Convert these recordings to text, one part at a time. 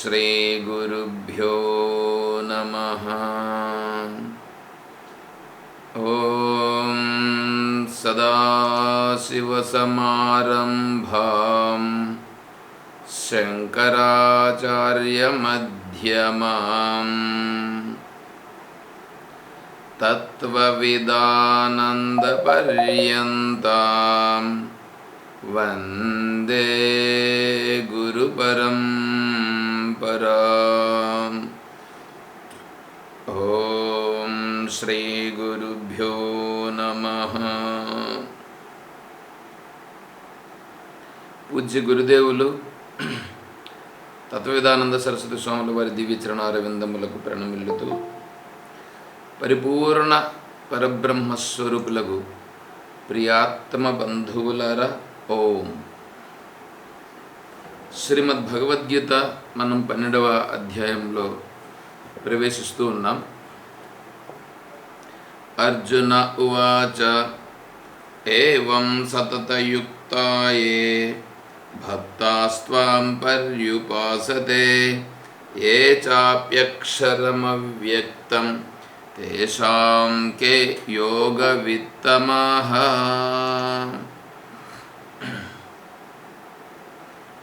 श्रीगुरुभ्यो नमः। ॐ सदाशिवसमारम्भां शङ्कराचार्यमध्यमाम् तत्त्वविदानन्दपर्यन्ताम् वन्दे गुरुपरम्परा ॐ श्रीगुरुभ्यो नमः పూజ్య గురుదేవులు తత్వవిధానంద సరస్వతి స్వాముల వారి దివ్య చరణారవిందములకు ప్రణమిల్లుతూ పరిపూర్ణ పరబ్రహ్మస్వరూపులకు ప్రియాత్మ బంధువులారా ఓం శ్రీమద్ భగవద్గీత మనం పన్నెండవ అధ్యాయంలో ప్రవేశిస్తూ ఉన్నాం. అర్జున ఉవాచ ఏం సతతయుక్తాయే భక్తాస్వాం పర్యుపాసతే ఏ చాప్యక్షరమవ్యక్తం తేషాం కే యోగవిత్తమః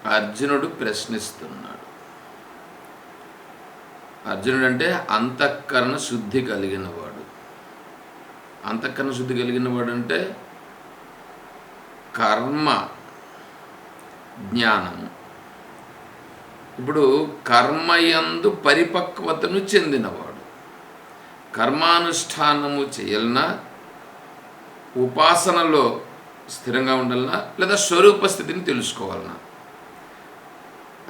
అర్జునుడు ప్రశ్నిస్తున్నాడు. అర్జునుడు అంటే అంతఃకరణ శుద్ధి కలిగినవాడు. అంతఃకరణ శుద్ధి కలిగిన వాడు అంటే కర్మ జ్ఞానము. ఇప్పుడు కర్మయందు పరిపక్వతను చెందినవాడు. కర్మానుష్ఠానము చేయాలన్నా ఉపాసనలో స్థిరంగా ఉండాలన్నా లేదా స్వరూప స్థితిని తెలుసుకోవాలన్నా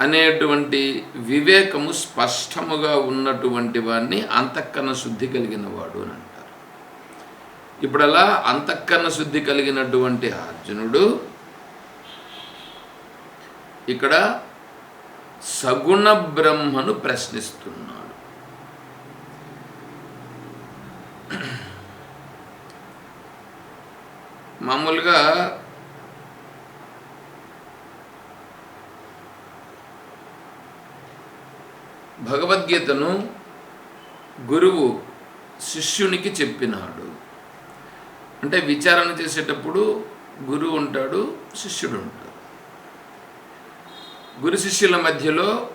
అనేటువంటి వివేకము స్పష్టముగా ఉన్నటువంటి వాడిని అంతఃకరణ శుద్ధి కలిగిన వాడు అని అంటారు. ఇప్పుడు అలా అంతఃకరణ శుద్ధి కలిగినటువంటి అర్జునుడు ఇక్కడ సగుణ బ్రహ్మను ప్రశ్నిస్తున్నాడు. మామూలుగా భగవద్గీతను గురువు శిష్యునికి చెప్పినాడు. అంటే విచారణ చేసేటప్పుడు గురువు ఉంటాడు శిష్యుడు ఉంటాడు. గురు శిష్యుల మధ్యలో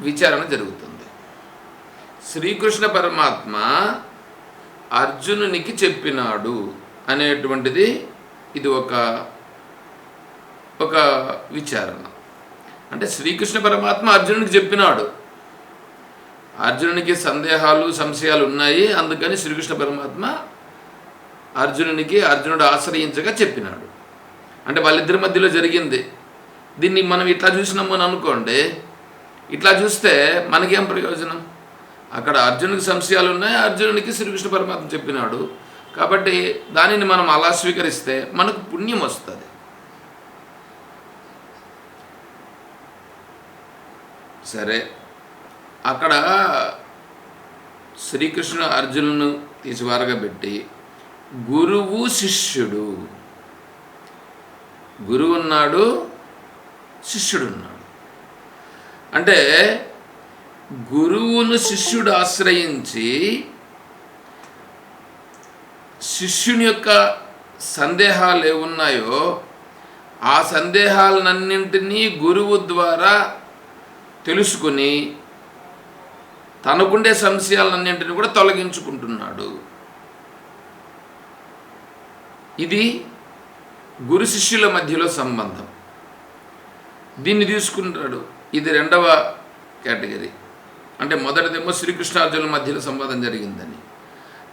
విచారణ జరుగుతుంది. శ్రీకృష్ణ పరమాత్మ అర్జునునికి చెప్పినాడు అనేటువంటిది ఇది ఒక ఒక విచారణ. అంటే శ్రీకృష్ణ పరమాత్మ అర్జునునికి చెప్పినాడు. అర్జునునికి సందేహాలు సంశయాలు ఉన్నాయి. అందుకని శ్రీకృష్ణ పరమాత్మ అర్జునునికి అర్జునుడు ఆశ్రయించగా చెప్పినాడు. అంటే వాళ్ళిద్దరి మధ్యలో జరిగింది. దీన్ని మనం ఇట్లా చూసినాము అని అనుకోండి. ఇట్లా చూస్తే మనకేం ప్రయోజనం? అక్కడ అర్జునుడికి సంశయాలు ఉన్నాయి. అర్జునునికి శ్రీకృష్ణ పరమాత్మ చెప్పినాడు. కాబట్టి దానిని మనం అలా స్వీకరిస్తే మనకు పుణ్యం వస్తుంది. సరే. అక్కడ శ్రీకృష్ణుడు అర్జునును తీసి పెట్టి గురువు శిష్యుడు. గురువు ఉన్నాడు శిష్యుడు ఉన్నాడు. అంటే గురువును శిష్యుడు ఆశ్రయించి శిష్యుని యొక్క సందేహాలు ఏమున్నాయో ఆ సందేహాలన్నింటినీ గురువు ద్వారా తెలుసుకుని తనకుండే సంశయాలన్నింటినీ కూడా తొలగించుకుంటున్నాడు. ఇది గురు శిష్యుల మధ్యలో సంబంధం. దీన్ని తీసుకుంటాడు. ఇది రెండవ కేటగిరీ. అంటే మొదటిదేమో శ్రీకృష్ణార్జునుల మధ్యలో సంవాదం జరిగిందని.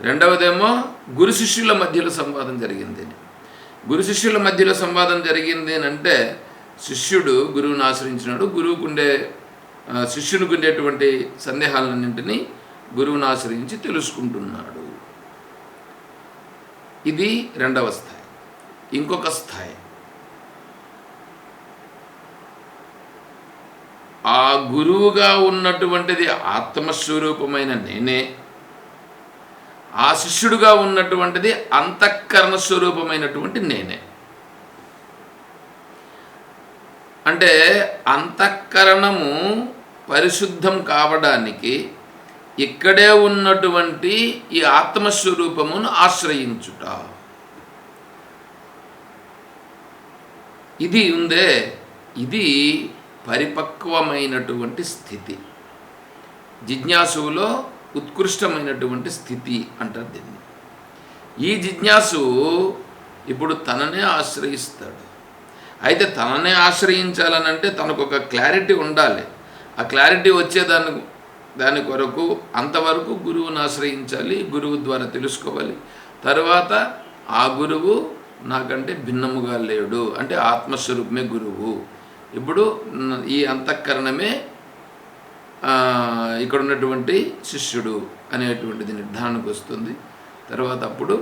రెండవదేమో గురు శిష్యుల మధ్యలో సంవాదం జరిగిందని. గురు శిష్యుల మధ్యలో సంవాదం జరిగింది అంటే శిష్యుడు గురువుని ఆశ్రయించినాడు. గురువుకుండే శిష్యునికి ఉండేటువంటి సందేహాలన్నింటినీ గురువుని ఆశ్రయించి తెలుసుకుంటున్నాడు. ఇది రెండవ స్థాయి. ఇంకొక స్థాయి. ఆ గురువుగా ఉన్నటువంటిది ఆత్మస్వరూపమైన నేనే. ఆ శిష్యుడుగా ఉన్నటువంటిది అంతఃకరణ స్వరూపమైనటువంటి నేనే. అంటే అంతఃకరణము పరిశుద్ధం కావడానికి ఇక్కడే ఉన్నటువంటి ఈ ఆత్మస్వరూపమును ఆశ్రయించుట. ఇది ఉందే ఇది పరిపక్వమైనటువంటి స్థితి. జిజ్ఞాసులో ఉత్కృష్టమైనటువంటి స్థితి అంటారు దీన్ని. ఈ జిజ్ఞాసు ఇప్పుడు తననే ఆశ్రయిస్తాడు. అయితే తననే ఆశ్రయించాలనంటే తనకు ఒక క్లారిటీ ఉండాలి. ఆ క్లారిటీ వచ్చేదాని దాని కొరకు అంతవరకు గురువుని ఆశ్రయించాలి గురువు ద్వారా తెలుసుకోవాలి. తర్వాత ఆ గురువు నాకంటే భిన్నముగా లేడు. అంటే ఆత్మస్వరూపమే గురువు. ఇప్పుడు ఈ అంతఃకరణమే ఇక్కడ ఉన్నటువంటి శిష్యుడు అనేటువంటిది నిర్ధారణకు వస్తుంది. తర్వాత అప్పుడు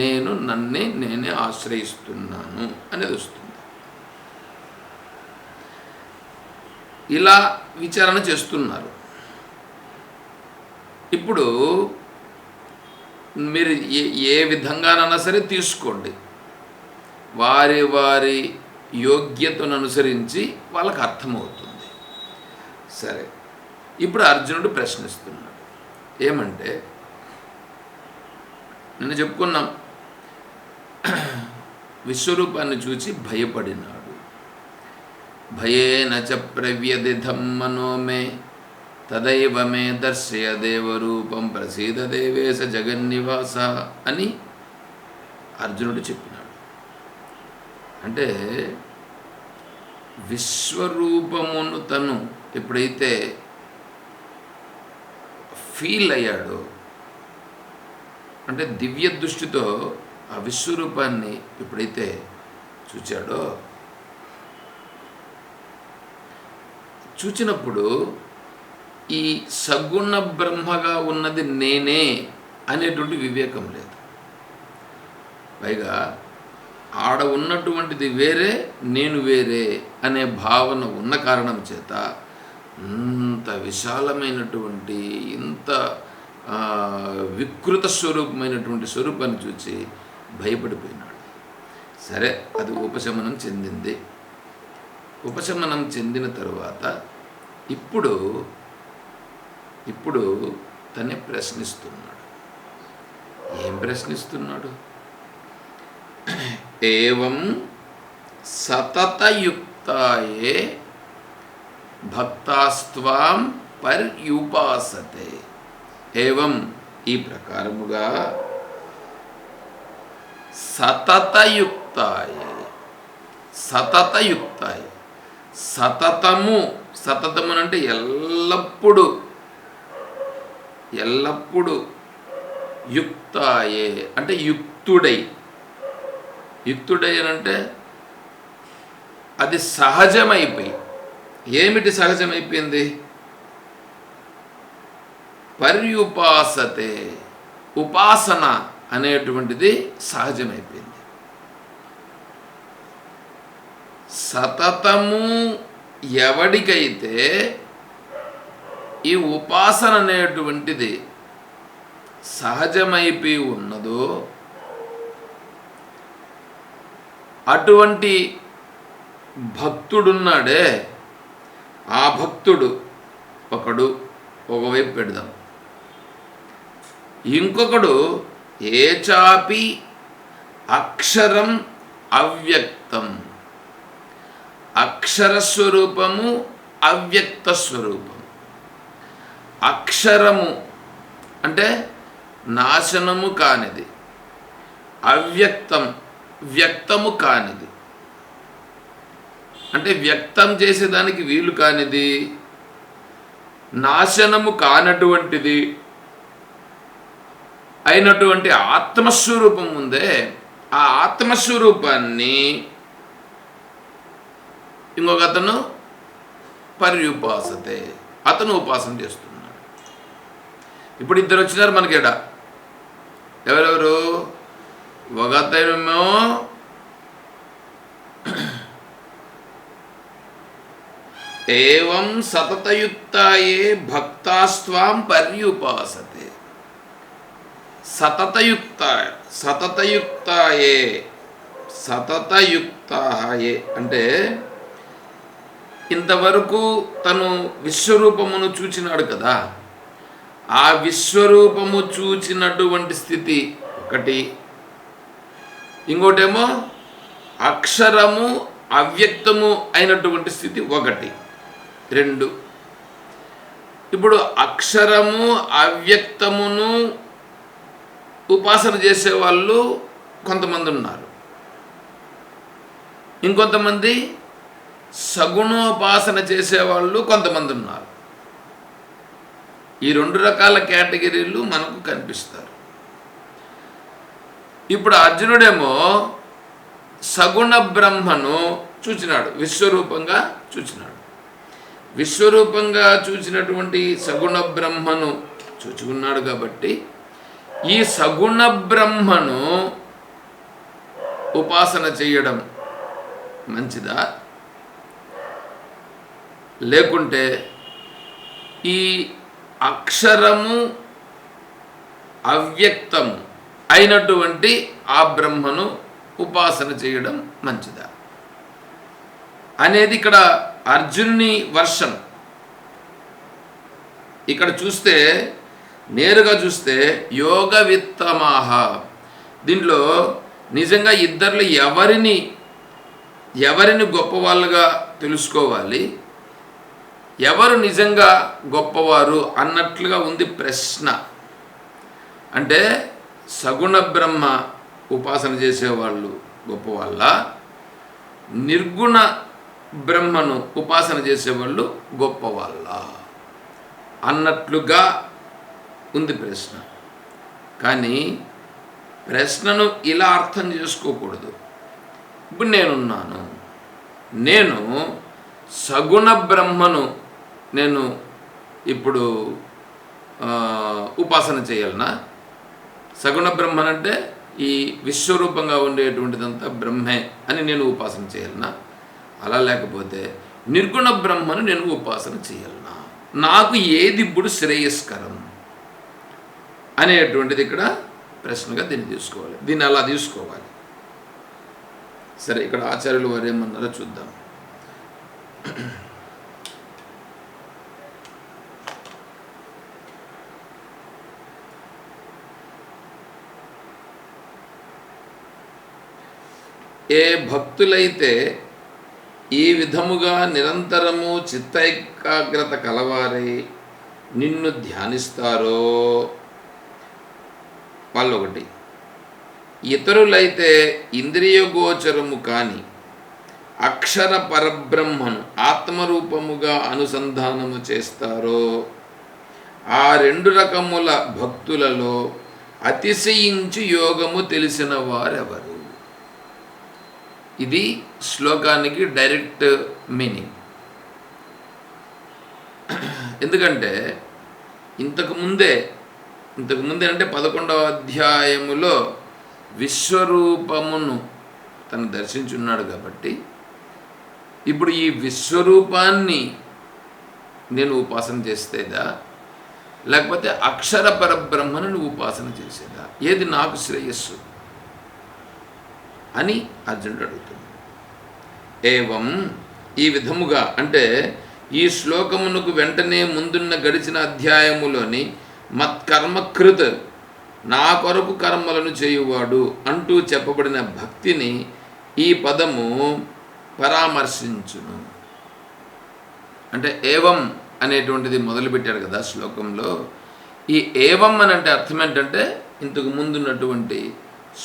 నేను నన్నే నేనే ఆశ్రయిస్తున్నాను అనేది వస్తుంది. ఇలా విచారణ చేస్తున్నారు. ఇప్పుడు మీరు ఏ ఏ విధంగానైనా సరే తీసుకోండి. వారి వారి యోగ్యతను అనుసరించి వాళ్ళకి అర్థమవుతుంది. సరే. ఇప్పుడు అర్జునుడు ప్రశ్నిస్తున్నాడు. ఏమంటే నిన్న చెప్పుకున్నాం. విశ్వరూపాన్ని చూచి భయపడినాడు. భయేన చ ప్రవ్యదిధం మనో మే. తదైవ మే దర్శయ దేవరూపం ప్రసీద దేవేశ జగన్నివాస అని అర్జునుడు చెప్పినాడు. అంటే విశ్వరూపమును తను ఎప్పుడైతే ఫీల్ అయ్యాడో అంటే దివ్య దృష్టితో ఆ విశ్వరూపాన్ని ఎప్పుడైతే చూచాడో చూచినప్పుడు ఈ సగుణ బ్రహ్మగా ఉన్నది నేనే అనేటువంటి వివేకం లేదు. పైగా ఆడ ఉన్నటువంటిది వేరే నేను వేరే అనే భావన ఉన్న కారణం చేత ఇంత విశాలమైనటువంటి ఇంత వికృత స్వరూపమైనటువంటి స్వరూపాన్ని చూసి భయపడిపోయినాడు. సరే అది ఉపశమనం చెందింది. ఉపశమనం చెందిన తరువాత ఇప్పుడు ఇప్పుడు తనే ప్రశ్నిస్తున్నాడు. ఏం ప్రశ్నిస్తున్నాడు? ఏం సతతయుక్తాయే భక్తాస్త్వాం పర్యుపాసతే. ఏవం ఈ ప్రకారముగా? సతతయుక్తాయే. సతతయుక్తాయే. సతతము సతతము అంటే ఎల్లప్పుడూ ఎల్లప్పుడూ యుక్తాయే అంటే యుక్తుడై. యుక్తుడై అని అంటే అది సహజమైపోయి. ఏమిటి సహజమైపోయింది? పర్యుపాసతే ఉపాసన అనేటువంటిది సహజమైపోయింది. సతతము ఎవడికైతే ఈ ఉపాసన అనేటువంటిది సహజమైపోయి ఉన్నదో అటువంటి భక్తుడున్నాడే. ఆ భక్తుడు ఒకడు ఒకవైపు పెడదాం. ఇంకొకడు ఏచాపి అక్షరం అవ్యక్తం. అక్షర స్వరూపము అవ్యక్త స్వరూపం అక్షరము అంటే నాశనము కానిది అవ్యక్తం వ్యక్తము కానిది. అంటే వ్యక్తం చేసేదానికి వీలు కానిది నాశనము కానటువంటిది అయినటువంటి ఆత్మస్వరూపం ఉందే ఆ ఆత్మస్వరూపాన్ని ఇంకొక అతను పర్యుపాసతే. అతను ఉపాసన చేస్తున్నాడు. ఇప్పుడు ఇద్దరు వచ్చినారు మనకిడ ఎవరెవరు? ఒక అతనేమో ఏం సతతయుక్తాయే భక్తాస్వాం పర్యుపాసతే. సతతయుక్త సతతయుక్తాయే సతతయుక్తాయే అంటే ఇంతవరకు తను విశ్వరూపమును చూచినాడు కదా. ఆ విశ్వరూపము చూచినటువంటి స్థితి ఒకటి. ఇంకోటేమో అక్షరము అవ్యక్తము అయినటువంటి స్థితి ఒకటి. రెండు. ఇప్పుడు అక్షరము అవ్యక్తమును ఉపాసన చేసేవాళ్ళు కొంతమంది ఉన్నారు. ఇంకొంతమంది సగుణోపాసన చేసేవాళ్ళు కొంతమంది ఉన్నారు. ఈ రెండు రకాల కేటగిరీలు మనకు కనిపిస్తారు. ఇప్పుడు అర్జునుడేమో సగుణ బ్రహ్మను చూచినాడు విశ్వరూపంగా చూచినాడు. విశ్వరూపంగా చూచినటువంటి సగుణ బ్రహ్మను చూచుకున్నాడు కాబట్టి ఈ సగుణ బ్రహ్మను ఉపాసన చేయడం మంచిదా? లేకుంటే ఈ అక్షరము అవ్యక్తము అయినటువంటి ఆ బ్రహ్మను ఉపాసన చేయడం మంచిదా? అనేది ఇక్కడ అర్జునుని వర్షం. ఇక్కడ చూస్తే నేరుగా చూస్తే యోగ విత్తమాహ దీంట్లో నిజంగా ఇద్దరిలో ఎవరిని ఎవరిని గొప్పవాళ్ళుగా తెలుసుకోవాలి? ఎవరు నిజంగా గొప్పవారు అన్నట్లుగా ఉంది ప్రశ్న. అంటే సగుణ బ్రహ్మ ఉపాసన చేసేవాళ్ళు గొప్పవాళ్ళ నిర్గుణ బ్రహ్మను ఉపాసన చేసేవాళ్ళు గొప్పవాళ్ళ అన్నట్లుగా ఉంది ప్రశ్న. కానీ ప్రశ్నను ఇలా అర్థం చేసుకోకూడదు. ఇప్పుడు నేనున్నాను. నేను సగుణ బ్రహ్మను నేను ఇప్పుడు ఉపాసన చేయాలనా? సగుణ బ్రహ్మన్ అంటే ఈ విశ్వరూపంగా ఉండేటువంటిదంతా బ్రహ్మే అని నేను ఉపాసన చేయాలనా? అలా లేకపోతే నిర్గుణ బ్రహ్మను నేను ఉపాసన చేయాలనా? నాకు ఏది ఇప్పుడు శ్రేయస్కరం? అనేటువంటిది ఇక్కడ ప్రశ్నగా దీన్ని తీసుకోవాలి. దీన్ని అలా తీసుకోవాలి. సరే ఇక్కడ ఆచార్యులు వారు ఏమన్నారో చూద్దాం. ఏ భక్తులైతే ఈ విధముగా నిరంతరము చిత్తైకాగ్రత కలవారై నిన్ను ధ్యానిస్తారో వాళ్ళు ఒకటి ఇతరులైతే ఇంద్రియగోచరము కాని అక్షర పరబ్రహ్మను ఆత్మరూపముగా అనుసంధానము చేస్తారో ఆ రెండు రకముల భక్తులలో అతిశయించి యోగము తెలిసిన వారెవరు? ఇది శ్లోకానికి డైరెక్ట్ మీనింగ్. ఎందుకంటే ఇంతకుముందే ఇంతకుముందే ఇంతకు ముందే అంటే పదకొండవ అధ్యాయములో విశ్వరూపమును తను దర్శించున్నాడు కాబట్టి ఇప్పుడు ఈ విశ్వరూపాన్ని నేను ఉపాసన చేస్తేదా? లేకపోతే అక్షర పరబ్రహ్మను నువ్వు ఉపాసన చేసేదా? ఏది నాకు శ్రేయస్సు? అని అర్జునుడు అడుగుతుంది ఏవం? ఈ విధముగా అంటే ఈ శ్లోకమునకు వెంటనే ముందున్న గడిచిన అధ్యాయములోని మత్కర్మకృత్ నా కొరకు కర్మలను చేయువాడు అంటూ చెప్పబడిన భక్తిని ఈ పదము పరామర్శించును. అంటే ఏవం అనేటువంటిది మొదలుపెట్టాడు కదా శ్లోకంలో. ఈ ఏవం అని అంటే అర్థం ఏంటంటే ఇంతకు ముందున్నటువంటి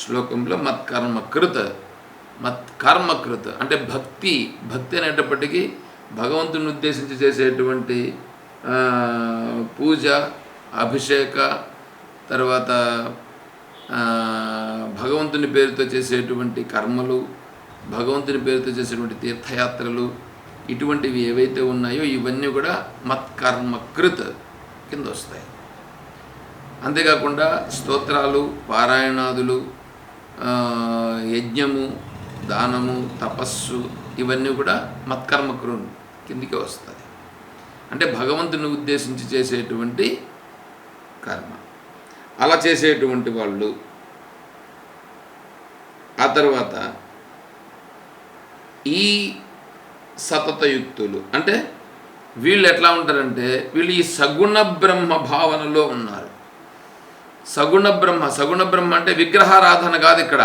శ్లోకంలో మత్కర్మకృత మత్కర్మకృత. అంటే భక్తి భక్తి అనేటప్పటికీ భగవంతుని ఉద్దేశించి చేసేటువంటి పూజ అభిషేక తర్వాత భగవంతుని పేరుతో చేసేటువంటి కర్మలు భగవంతుని పేరుతో చేసేటువంటి తీర్థయాత్రలు ఇటువంటివి ఏవైతే ఉన్నాయో ఇవన్నీ కూడా మత్కర్మకృత్ కింద వస్తాయి. అంతేకాకుండా స్తోత్రాలు పారాయణాదులు యజ్ఞము దానము తపస్సు ఇవన్నీ కూడా మత్కర్మకృ కిందికి వస్తుంది అంటే భగవంతుని ఉద్దేశించి చేసేటువంటి కర్మ. అలా చేసేటువంటి వాళ్ళు ఆ తర్వాత ఈ సతతయుక్తులు అంటే వీళ్ళు ఎట్లా ఉంటారంటే వీళ్ళు ఈ సగుణ బ్రహ్మ భావనలో ఉన్నారు. సగుణ బ్రహ్మ సగుణ బ్రహ్మ అంటే విగ్రహారాధన కాదు ఇక్కడ.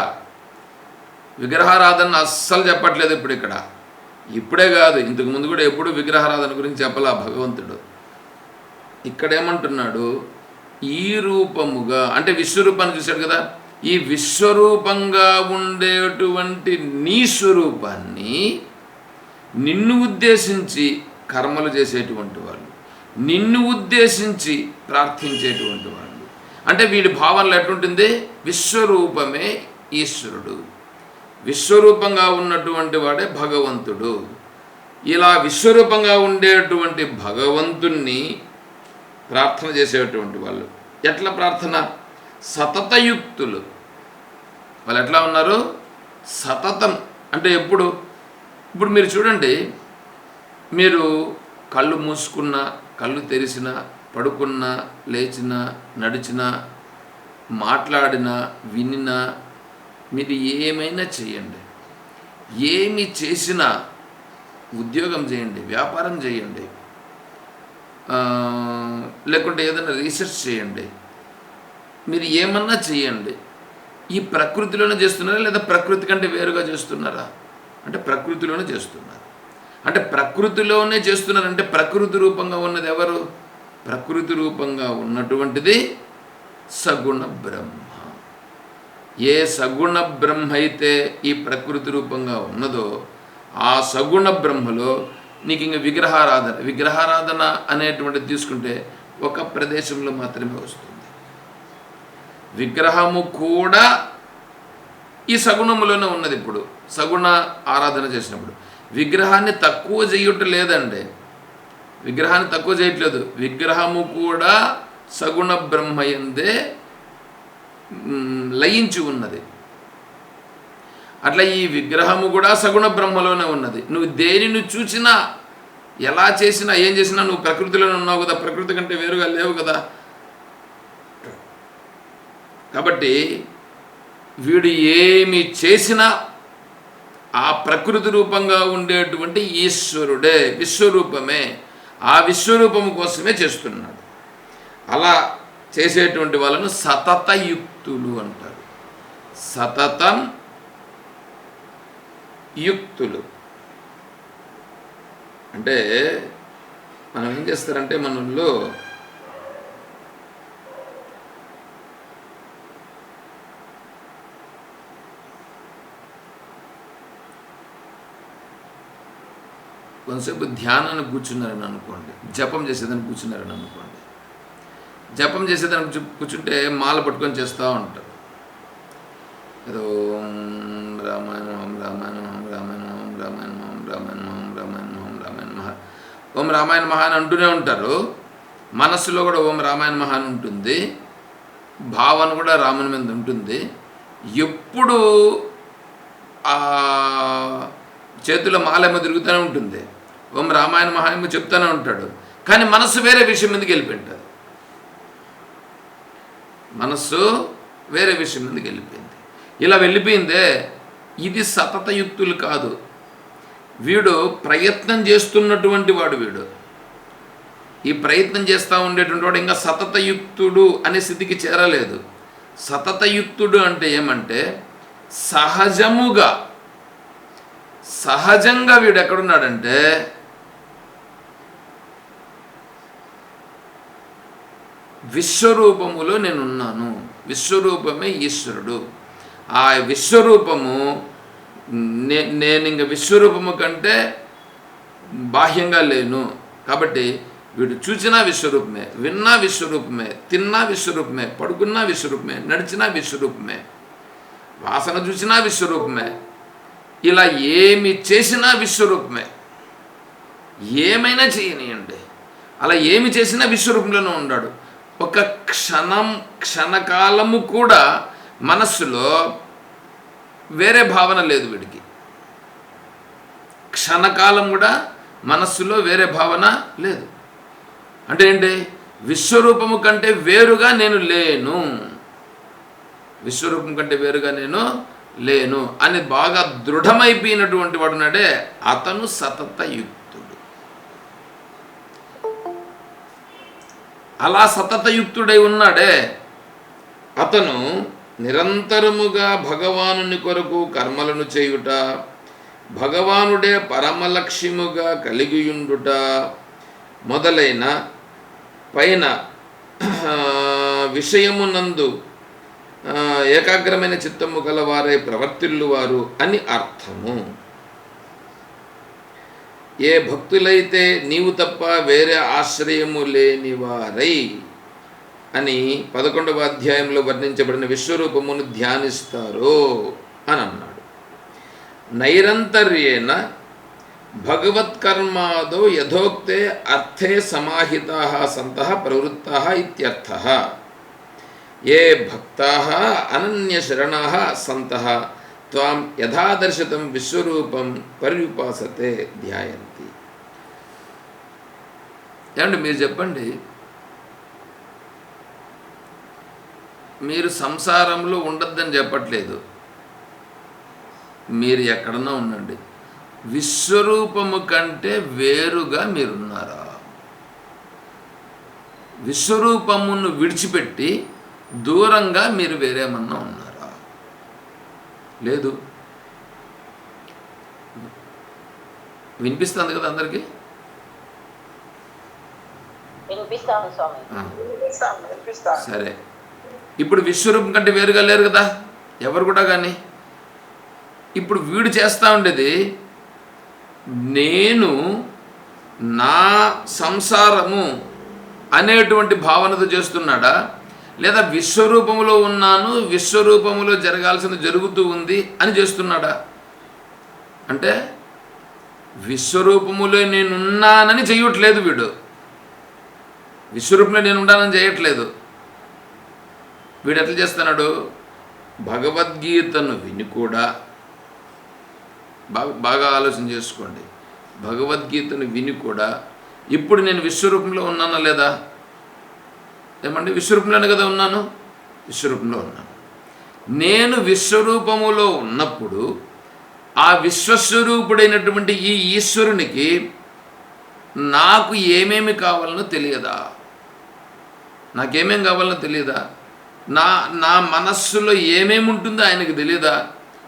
విగ్రహారాధన అస్సలు చెప్పట్లేదు ఇప్పుడు ఇక్కడ. ఇప్పుడే కాదు ఇంతకు ముందు కూడా ఎప్పుడు విగ్రహారాధన గురించి చెప్పలా భగవంతుడు. ఇక్కడ ఏమంటున్నాడు ఈ రూపముగా అంటే విశ్వరూపాన్ని చూశాడు కదా ఈ విశ్వరూపంగా ఉండేటువంటి నీ స్వరూపాన్ని నిన్ను ఉద్దేశించి కర్మలు చేసేటువంటి వాళ్ళు నిన్ను ఉద్దేశించి ప్రార్థించేటువంటి వాళ్ళు. అంటే వీడి భావనలు ఎటుంటుంది విశ్వరూపమే ఈశ్వరుడు. విశ్వరూపంగా ఉన్నటువంటి వాడే భగవంతుడు. ఇలా విశ్వరూపంగా ఉండేటువంటి భగవంతుణ్ణి ప్రార్థన చేసేటువంటి వాళ్ళు. ఎట్లా ప్రార్థన? సతతయుక్తులు. వాళ్ళు ఎట్లా ఉన్నారు? సతతం. అంటే ఎప్పుడు? ఇప్పుడు మీరు చూడండి. మీరు కళ్ళు మూసుకున్నా కళ్ళు తెరిచినా పడుకున్నా లేచినా నడిచినా మాట్లాడినా వినినా మీరు ఏమైనా చేయండి. ఏమి చేసినా ఉద్యోగం చేయండి వ్యాపారం చేయండి లేకుంటే ఏదైనా రీసెర్చ్ చేయండి. మీరు ఏమన్నా చేయండి. ఈ ప్రకృతిలోనే చేస్తున్నారా లేదా ప్రకృతి కంటే వేరుగా చేస్తున్నారా? అంటే ప్రకృతిలోనే చేస్తున్నారు. అంటే ప్రకృతిలోనే చేస్తున్నారంటే ప్రకృతి రూపంగా ఉన్నది ఎవరు? ప్రకృతి రూపంగా ఉన్నటువంటిది సగుణ బ్రహ్మ. ఏ సగుణ బ్రహ్మ అయితే ఈ ప్రకృతి రూపంగా ఉన్నదో ఆ సగుణ బ్రహ్మలో నీకు ఇంక విగ్రహారాధన విగ్రహారాధన అనేటువంటిది తీసుకుంటే ఒక ప్రదేశంలో మాత్రమే వస్తుంది. విగ్రహము కూడా ఈ సగుణములోనే ఉన్నది ఇప్పుడు సగుణ ఆరాధన చేసినప్పుడు. విగ్రహాన్ని తక్కువ చేయటం లేదండి విగ్రహాన్ని తక్కువ చేయట్లేదు. విగ్రహము కూడా సగుణ బ్రహ్మయందే లయించి ఉన్నది. అట్లా ఈ విగ్రహము కూడా సగుణ బ్రహ్మలోనే ఉన్నది. నువ్వు దేనిని చూసినా ఎలా చేసినా ఏం చేసినా నువ్వు ప్రకృతిలోనే ఉన్నావు కదా. ప్రకృతి కంటే వేరుగా లేవు కదా. కాబట్టి వీడు ఏమి చేసినా ఆ ప్రకృతి రూపంగా ఉండేటువంటి ఈశ్వరుడే విశ్వరూపమే. ఆ విశ్వరూపము కోసమే చేస్తున్నాడు. అలా చేసేటువంటి వాళ్ళను సతతయుక్తులు అంటారు. సతతం యుక్తులు. అంటే మనం ఏం చేస్తారంటే మనలో కొంతసేపు ధ్యానానికి కూర్చున్నారని అనుకోండి జపం చేసేదానికి కూర్చున్నారని అనుకోండి. జపం చేసేదానికి కూర్చుంటే మాల పట్టుకొని చేస్తూ ఉంటారు. ఏదో ఓం రామాయణ ఓం రామాయణ ఓం రామాయణ ఓం రామాయణ ఓం రామాయణ ఓం రామాయణ ఓం రామాయణ మహా ఓం రామాయణ మహా అని అంటూనే ఉంటారు. మనస్సులో కూడా ఓం రామాయణ మహా అని ఉంటుంది. భావన కూడా రాముని మీద ఉంటుంది. ఎప్పుడు ఆ చేతిలో మాలేమో తిరుగుతూనే ఉంటుంది. ఓం రామాయణ మహాయము చెప్తూనే ఉంటాడు. కానీ మనస్సు వేరే విషయం మీదకి వెళ్ళిపోయింటుంది మనస్సు వేరే విషయం మీదకి వెళ్ళిపోయింది. ఇలా వెళ్ళిపోయిందే ఇది సతతయుక్తులు కాదు. వీడు ప్రయత్నం చేస్తున్నటువంటి వాడు వీడు. ఈ ప్రయత్నం చేస్తూ ఉండేటువంటి వాడు ఇంకా సతతయుక్తుడు అనే స్థితికి చేరలేదు. సతతయుక్తుడు అంటే ఏమంటే సహజముగా సహజంగా వీడు ఎక్కడున్నాడంటే విశ్వరూపములో నేనున్నాను. విశ్వరూపమే ఈశ్వరుడు. ఆ విశ్వరూపము నే నేను ఇంక విశ్వరూపము కంటే బాహ్యంగా లేను. కాబట్టి వీడు చూసినా విశ్వరూపమే విన్నా విశ్వరూపమే తిన్నా విశ్వరూపమే పడుకున్నా విశ్వరూపమే నడిచినా విశ్వరూపమే వాసన చూసినా విశ్వరూపమే ఇలా ఏమి చేసినా విశ్వరూపమే. ఏమైనా చేయనియండి. అలా ఏమి చేసినా విశ్వరూపంలోనే ఉన్నాడు ఒక క్షణం క్షణకాలము కూడా మనస్సులో వేరే భావన లేదు వీడికి. క్షణకాలం కూడా మనస్సులో వేరే భావన లేదు. అంటే ఏంటి? విశ్వరూపము కంటే వేరుగా నేను లేను. విశ్వరూపం కంటే వేరుగా నేను లేను అని బాగా దృఢమైపోయినటువంటి వాడున్నాడే అతను సతత యుక్తి. అలా సతతయుక్తుడై ఉన్నాడే. అతను నిరంతరముగా భగవానుని కొరకు కర్మలను చేయుట భగవానుడే పరమలక్ష్యముగా కలిగియుండుట మొదలైన పైన విషయమునందు ఏకాగ్రమైన చిత్తము గలవారే ప్రవర్తిల్లువారు అని అర్థము. ఏ భక్తులైతే నీవు తప్ప వేరే ఆశ్రయము లేని వారై అని పదకొండవ అధ్యాయంలో వర్ణించబడిన విశ్వరూపమును ధ్యానిస్తారో అని అన్నాడు. నైరంతర్యేణ భగవత్కర్మాదో యథోక్తే అర్థే సమాహితా సంత ప్రవృత్త ఇత్యర్థ. ఏ భక్తా అనన్యశరణ సంత. త్వాం యథాదర్శితం విశ్వరూపం పర్యుపాసతే ధ్యాయంతి ఏమండి మీరు చెప్పండి మీరు సంసారంలో ఉండద్దని చెప్పట్లేదు. మీరు ఎక్కడన్నా ఉండండి. విశ్వరూపము కంటే వేరుగా మీరున్నారా? విశ్వరూపమును విడిచిపెట్టి దూరంగా మీరు వేరేమన్నా ఉన్నారా. లేదు. వినిపిస్తుంది కదా అందరికీ? సరే. ఇప్పుడు విశ్వరూపం కంటే వేరుగా లేరు కదా? ఎవరు కూడా కానీ ఇప్పుడు వీడు చేస్తూ ఉండేది నేను నా సంసారము అనేటువంటి భావనతో చేస్తున్నాడా? లేదా విశ్వరూపములో ఉన్నాను విశ్వరూపములో జరగాల్సింది జరుగుతూ ఉంది అని చేస్తున్నాడా? అంటే విశ్వరూపములో నేనున్నానని చేయట్లేదు వీడు. విశ్వరూపంలో నేను ఉన్నానని చేయట్లేదు వీడు ఎట్లా చేస్తున్నాడు? భగవద్గీతను విని కూడా బాగా బాగా ఆలోచన చేసుకోండి. భగవద్గీతను విని కూడా ఇప్పుడు నేను విశ్వరూపంలో ఉన్నానా లేదా? ఏమండి? విశ్వరూపంలోనే కదా ఉన్నాను? విశ్వరూపంలో ఉన్నాను. నేను విశ్వరూపములో ఉన్నప్పుడు ఆ విశ్వస్వరూపుడైనటువంటి ఈ ఈశ్వరునికి నాకు ఏమేమి కావాలనో తెలియదా? నాకేమేం కావాలనో తెలియదా? నా నా మనస్సులో ఏమేమి ఉంటుందో ఆయనకు తెలియదా?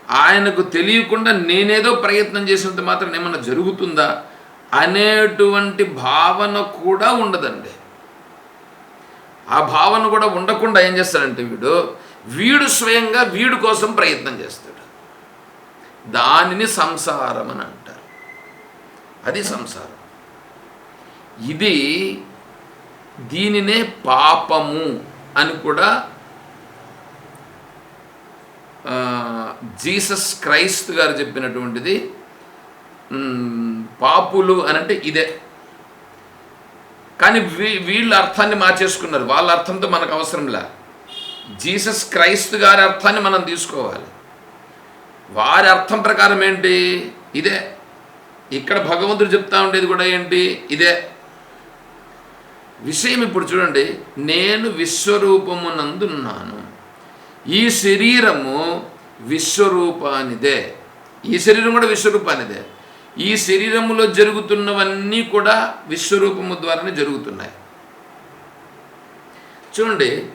ఆయనకు తెలియకుండా నేనేదో ప్రయత్నం చేసినంత మాత్రం ఏమన్నా జరుగుతుందా? అనేటువంటి భావన కూడా ఉండదండి. ఆ భావన కూడా ఉండకుండా ఏం చేస్తాడంటే వీడు వీడు స్వయంగా వీడు కోసం ప్రయత్నం చేస్తాడు. దానిని సంసారం అని అంటారు. అది సంసారం. ఇది దీనినే పాపము అని కూడా జీసస్ క్రైస్త్ గారు చెప్పినటువంటిది పాపులు అని అంటే ఇదే. కానీ వీ వీళ్ళ అర్థాన్ని మార్చేసుకున్నారు. వాళ్ళ అర్థంతో మనకు అవసరంలా. జీసస్ క్రైస్తు గారి అర్థాన్ని మనం తీసుకోవాలి. వారి అర్థం ప్రకారం ఏంటి? ఇదే. ఇక్కడ భగవంతుడు చెప్తా ఉండేది కూడా ఏంటి? ఇదే. విషయం ఇప్పుడు చూడండి. నేను విశ్వరూపమునందున్నాను ఈ శరీరము విశ్వరూపానిదే. ఈ శరీరం కూడా విశ్వరూపానిదే. ఈ శరీరములో జరుగుతున్నవన్నీ కూడా విశ్వరూపము ద్వారానే జరుగుతున్నాయి. చూడండి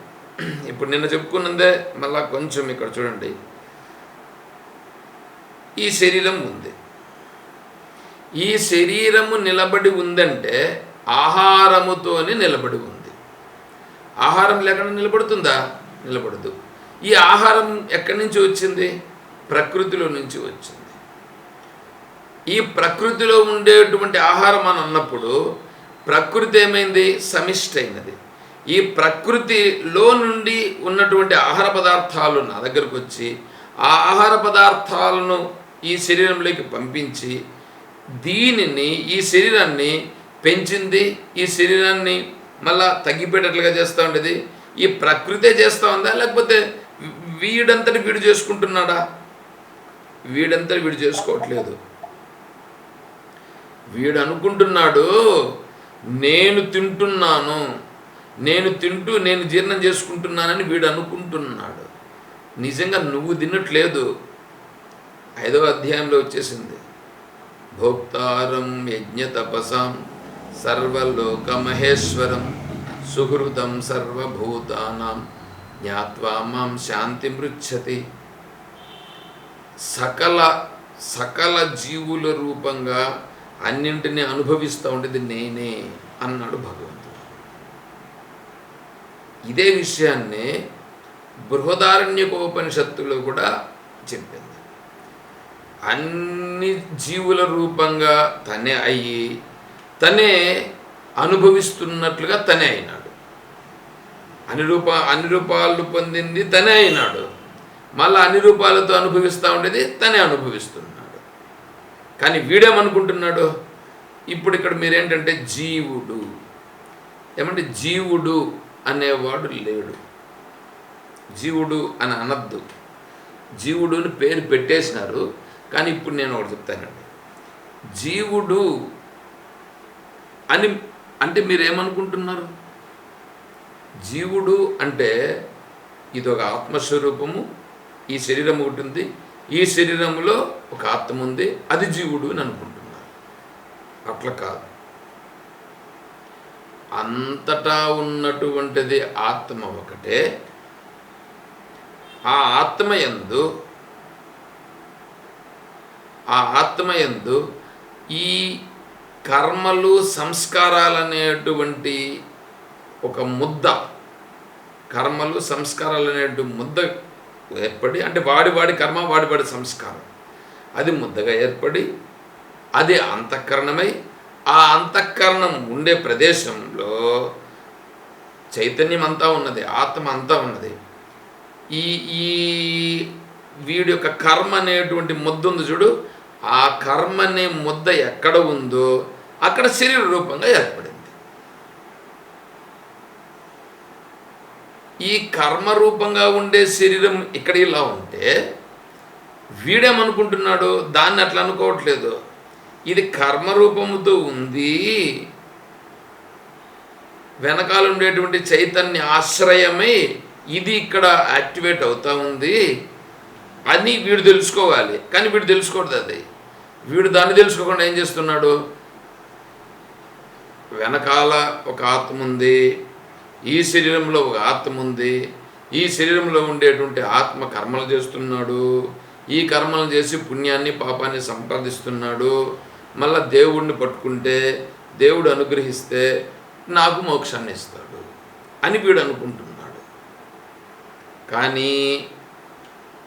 ఇప్పుడు నిన్న చెప్పుకున్నదే మళ్ళా కొంచెం ఇక్కడ చూడండి. ఈ శరీరం ఉంది. ఈ శరీరము నిలబడి ఉందంటే ఆహారముతోనే నిలబడి ఉంది. ఆహారం లేకుండా నిలబడుతుందా? నిలబడదు. ఈ ఆహారం ఎక్కడి నుంచి వచ్చింది? ప్రకృతిలో నుంచి వచ్చింది. ఈ ప్రకృతిలో ఉండేటువంటి ఆహారం అని అన్నప్పుడు ప్రకృతి ఏమైంది? సమిష్టి అయినది ఈ ప్రకృతిలో నుండి ఉన్నటువంటి ఆహార పదార్థాలు నా దగ్గరకు వచ్చి ఆ ఆహార పదార్థాలను ఈ శరీరంలోకి పంపించి దీనిని ఈ శరీరాన్ని పెంచింది ఈ శరీరాన్ని మళ్ళా తగ్గిపోయేటట్లుగా చేస్తూ ఉండేది. ఈ ప్రకృతే చేస్తూ ఉందా? లేకపోతే వీడంతటి వీడు చేసుకుంటున్నాడా? వీడంతటి వీడు చేసుకోవట్లేదు. వీడు అనుకుంటున్నాడు నేను తింటున్నాను నేను తింటూ నేను జీర్ణం చేసుకుంటున్నానని వీడు అనుకుంటున్నాడు. నిజంగా నువ్వు తినట్లేదు. ఐదవ అధ్యాయంలో వచ్చేసింది. భోక్తారం యజ్ఞ తపసాం సర్వలోక మహేశ్వరం సుహృదం సర్వభూతానాం జ్ఞాత్వా మాం శాంతి మృచ్చతి సకల సకల జీవుల రూపంగా అన్నింటినీ అనుభవిస్తూ ఉండేది నేనే అన్నాడు భగవంతుడు. ఇదే విషయాన్ని బృహదారణ్యకోపనిషత్తులో కూడా చెప్పింది అన్ని జీవుల రూపంగా తనే అయ్యి తనే అనుభవిస్తున్నట్లుగా తనే అయినాడు. అన్ని రూప అన్ని రూపాలు పొందింది తనే అయినాడు. మళ్ళీ అన్ని రూపాలతో అనుభవిస్తూ ఉండేది తనే అనుభవిస్తున్నాడు కానీ వీడేమనుకుంటున్నాడు? ఇప్పుడు ఇక్కడ మీరేంటంటే జీవుడు. ఏమంటే జీవుడు అనేవాడు లేడు. జీవుడు అని అనద్దు. జీవుడు అని పేరు పెట్టేసినారు కానీ ఇప్పుడు నేను ఒకటి చెప్తానండి జీవుడు అని అంటే మీరేమనుకుంటున్నారు? జీవుడు అంటే ఇది ఒక ఆత్మస్వరూపము ఈ శరీరం ఒకటి ఉంది ఈ శరీరంలో ఒక ఆత్మ ఉంది అది జీవుడు అని అనుకుంటున్నారు అట్లా కాదు. అంతటా ఉన్నటువంటిది ఆత్మ ఒకటే. ఆ ఆత్మ ఎందు ఆ ఆత్మ ఎందు ఈ కర్మలు సంస్కారాలు అనేటువంటి ఒక ముద్ద కర్మలు సంస్కారాలు అనేటువంటి ముద్ద ఏర్పడి అంటే వాడి వాడి కర్మ వాడి వాడి సంస్కారం. అది ముద్దగా ఏర్పడి అది అంతఃకరణమై ఆ అంతఃకరణం ఉండే ప్రదేశంలో చైతన్యం అంతా ఉన్నది ఆత్మ అంతా ఉన్నది. ఈ ఈ వీడి యొక్క కర్మ అనేటువంటి ముద్ద ఉంది చూడు ఆ కర్మ అనే ముద్ద ఎక్కడ ఉందో అక్కడ శరీర రూపంగా ఏర్పడింది. ఈ కర్మరూపంగా ఉండే శరీరం ఇక్కడ ఇలా ఉంటే వీడేమనుకుంటున్నాడు? దాన్ని అట్లా అనుకోవట్లేదు. ఇది కర్మ రూపముతో ఉంది. వెనకాల ఉండేటువంటి చైతన్య ఆశ్రయమై ఇది ఇక్కడ యాక్టివేట్ అవుతా ఉంది అని వీడు తెలుసుకోవాలి. కానీ వీడు తెలుసుకోవద్దు అది. వీడు దాన్ని తెలుసుకోకుండా ఏం చేస్తున్నాడు? వెనకాల ఒక ఆత్మ ఉంది. ఈ శరీరంలో ఒక ఆత్మ ఉంది. ఈ శరీరంలో ఉండేటువంటి ఆత్మ కర్మలు చేస్తున్నాడు. ఈ కర్మలు చేసి పుణ్యాన్ని పాపాన్ని సంపాదిస్తున్నాడు. మళ్ళా దేవుడిని పట్టుకుంటే దేవుడు అనుగ్రహిస్తే నాకు మోక్షాన్ని ఇస్తాడు అని వీడు అనుకుంటున్నాడు. కానీ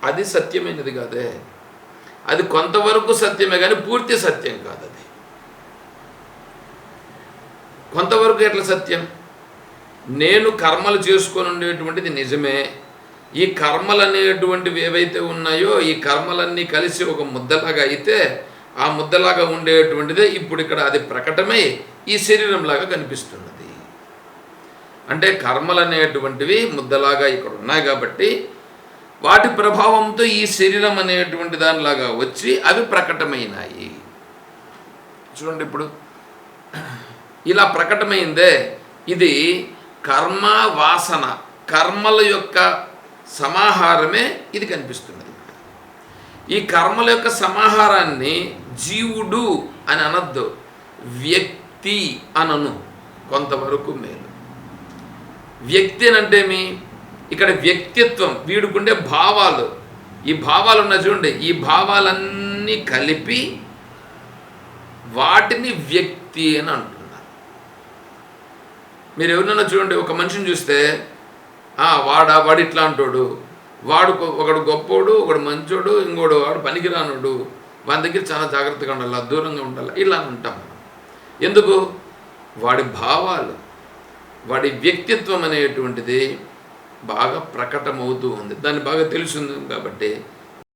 అది సత్యమైనది కాదే. అది కొంతవరకు సత్యమే కానీ పూర్తి సత్యం కాదు అది కొంతవరకు ఎట్లా సత్యం? నేను కర్మలు చేసుకొని ఉండేటువంటిది నిజమే. ఈ కర్మలు అనేటువంటివి ఏవైతే ఉన్నాయో ఈ కర్మలన్నీ కలిసి ఒక ముద్దలాగా అయితే ఆ ముద్దలాగా ఉండేటువంటిదే ఇప్పుడు ఇక్కడ అది ప్రకటమై ఈ శరీరంలాగా కనిపిస్తున్నది. అంటే కర్మలు అనేటువంటివి ముద్దలాగా ఇక్కడ ఉన్నాయి కాబట్టి వాటి ప్రభావంతో ఈ శరీరం అనేటువంటి దానిలాగా వచ్చి అవి ప్రకటమైనాయి. చూడండి ఇప్పుడు. ఇలా ప్రకటమైందే. ఇది కర్మ వాసన కర్మల యొక్క సమాహారమే ఇది కనిపిస్తున్నది. ఈ కర్మల యొక్క సమాహారాన్ని జీవుడు అని అనద్దు వ్యక్తి అనను కొంతవరకు మేలు. వ్యక్తి అని అంటే ఏమి? ఇక్కడ వ్యక్తిత్వం వీడుకుండే భావాలు. ఈ భావాలు ఉన్న చూడండి ఈ భావాలన్నీ కలిపి వాటిని వ్యక్తి అని అంటారు. మీరు ఎవరినైనా చూడండి ఒక మనిషిని చూస్తే వాడా వాడు ఇట్లా అంటాడు. వాడు ఒకడు గొప్పోడు ఒకడు మంచోడు ఇంకోడు వాడు పనికిరానుడు. వాని దగ్గర చాలా జాగ్రత్తగా ఉండాలి దూరంగా ఉండాలి ఇలా ఉంటాం మనం. ఎందుకు? వాడి భావాలు వాడి వ్యక్తిత్వం అనేటువంటిది బాగా ప్రకటమవుతూ ఉంది. దాన్ని బాగా తెలుసుంది కాబట్టి